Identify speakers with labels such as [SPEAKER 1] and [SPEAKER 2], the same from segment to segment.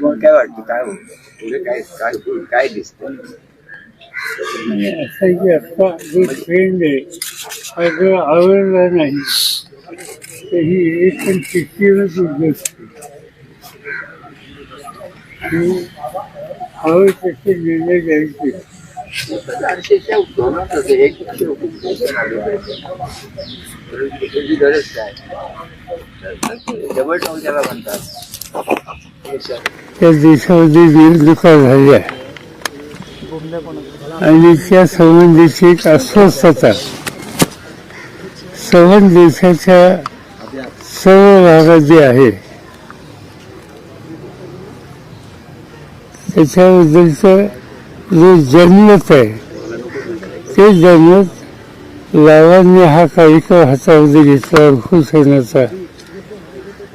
[SPEAKER 1] मग काय वाटतं काय होतं पुढे काय काय काय दिसतं
[SPEAKER 2] आणि असं की आता जो ट्रेंड आहे हा आवडला नाही तर ही एक पण शिक्षणच उद्योग आणि हवे तसे निर्णय घ्यायचे
[SPEAKER 1] चारशेच्या उद्योगात होते एक लक्ष हुकूमशाही आली पाहिजे परंतु त्याची गरज काय डबल टॉल त्याला म्हणतात.
[SPEAKER 2] त्या देशामध्ये निवडणुका झाल्या आणि त्या संबंधीची एक अस्वस्थता सर्व देशाच्या सर्व भागात जे आहे त्याच्याबद्दलचं जे जनमत आहे ते जनमत लावांनी हा कार्यक्रम हातामध्ये घेतला घोषणाचा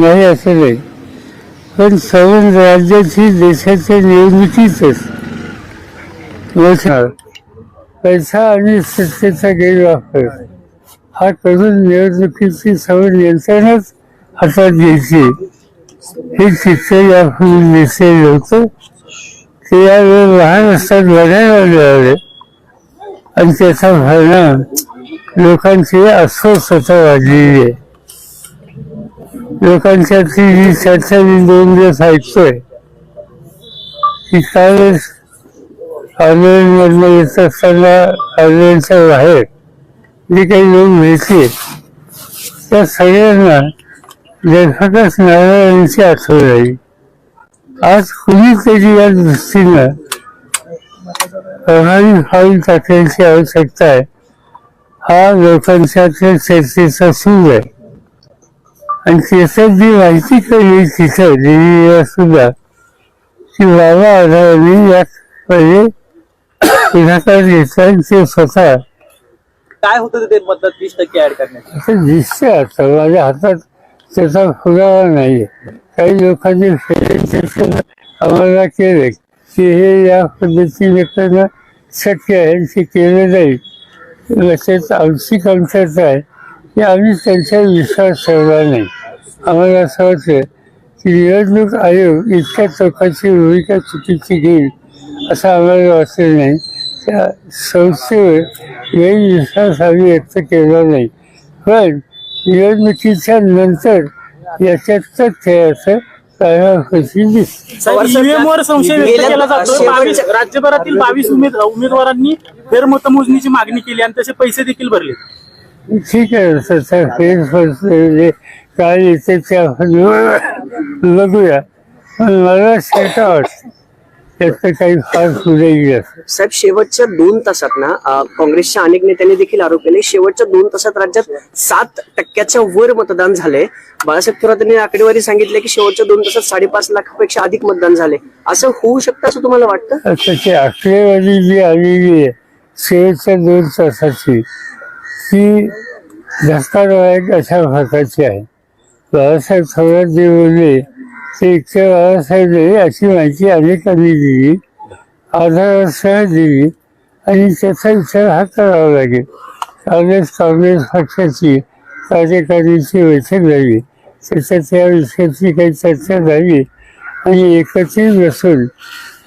[SPEAKER 2] नाही असं नाही. पण सर्व राज्याची देशाच्या निवडणुकीतच पैसा आणि सत्तेचा गैरवापर. हा करून निवडणुकीची सर्व यंत्रणाच हातात घ्यायची. हे चित्र यापूर्वी दिसेल होतं ते यावेळी लहान असतात बघायला मिळाले. आणि त्याचा परिणाम लोकांची अस्वस्थता वाढलेली आहे. लोकांच्यातली जी चर्चा मी दोन दिवस ऐकतोय. की कालच आंदोलनमधनं येत असताना ऑनलाईनच्या बाहेर जे काही लोक मिळते त्या सगळ्यांना लेखकच नारायणांची आठवण राहील. आज कुणी त्याची या दृष्टीनं प्रभावी पाऊल टाकण्याची आवश्यकता आहे. हा लोकांच्या चर्चेचा सूर आहे. आणि त्याच्यात जी माहिती कळली तिथं दिल्लीला सुद्धा की बाबा आढळणी यात पहिले पुढाकार घेतला आणि ते स्वतः
[SPEAKER 3] काय होतं ते मधलं तीस टक्के ऍड करण्यात?
[SPEAKER 2] असं दिसतंय आता माझ्या हातात त्याचा पुरावा नाही काही लोकांनी आम्हाला केले. की हे या पद्धतीने करणं शक्य आहे ते केलं नाही. तसेच आमची कमतरता आहे. की आम्ही त्यांच्यावर विश्वास ठेवला नाही. आम्हाला असं वाटतं की निवडणूक आयोग इतक्या लोकांची भूमिका चुकीची घेईल असं आम्हाला वाटलं नाही. त्या संस्थेवर गैरविश्वास आम्ही व्यक्त केला नाही. पण निवडणुकीच्या नंतर याच्यात तथ्य असं
[SPEAKER 3] संशय व्यक्त केला जातो. बावीस राज्यभरातील बावीस उमेद उमेदवारांनी फेरमतमोजणीची मागणी केली आणि तसे पैसे देखील भरले.
[SPEAKER 2] ठीक आहे तसं काय येते ते आपण बघूया. पण मला वाटते त्याचं काही फार
[SPEAKER 4] साहेब शेवटच्या दोन तासात ना अं, काँग्रेसच्या अनेक नेत्यांनी देखील आरोप केले. शेवटच्या दोन तासात राज्यात सात टक्क्याच्या वर मतदान झाले बाळासाहेब थोरात यांनी आकडेवारी सांगितले की शेवटच्या दोन तासात साडेपाच लाखापेक्षा अधिक मतदान झाले असं होऊ शकतं असं तुम्हाला वाटतं?
[SPEAKER 2] त्याची आकडेवारी जी आलेली आहे शेवटच्या दोन तासाची ती धक्कादायक अशा प्रकारची आहे. बाळासाहेब थोरात जे बोलले ते इतके बाळासाहेब दिले अशी माहिती अनेकांनी दिली. आधारासह दिली. आणि त्याचा विचार हा करावा लागेल. काँग्रेस काँग्रेस पक्षाची कार्यकारिणीची बैठक झाली. त्याच्यात त्या विषयाची काही चर्चा झाली. आणि एकत्रित बसून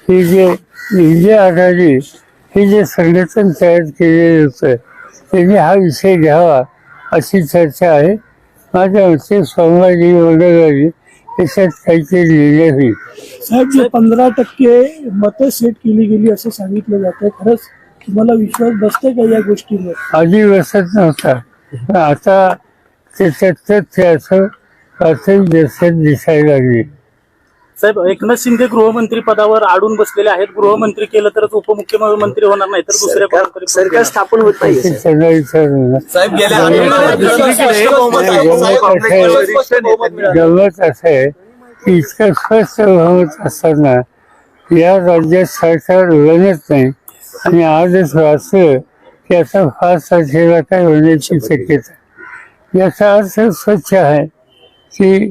[SPEAKER 2] ही जे इंडिया आघाडी हे जे संघटन तयार केलेलं होतं त्यांनी हा विषय घ्यावा अशी चर्चा आहे. माझ्या मते सोमवारी मंगळवारी त्याच्यात काहीतरी लिहिले होईल
[SPEAKER 5] साहेब जे पंधरा टक्के मतं सेट केली गेली असं सांगितलं जातं खरंच तुम्हाला विश्वास बसते का या गोष्टीवर?
[SPEAKER 2] आधी बसत नव्हता. पण आता त्याच्यात तथ्य असं प्राथमिक दर्शक दिसायला लागली.
[SPEAKER 3] साहेब एकनाथ शिंदे गृहमंत्री पदावर आडून बसलेले आहेत. गृहमंत्री केलं तरच उपमुख्यमंत्री होणार नाही तर दुसऱ्या
[SPEAKER 4] सरकार स्थापन होत नाही
[SPEAKER 1] साहेब गेल्या
[SPEAKER 2] आठवड्यात की इतकं स्वस्त गवत असताना या राज्यात सरकार बनत नाही. आणि आजच वाचलं की आता फार साठेला काय होण्याची शक्यता याचा अर्थ स्वच्छ आहे की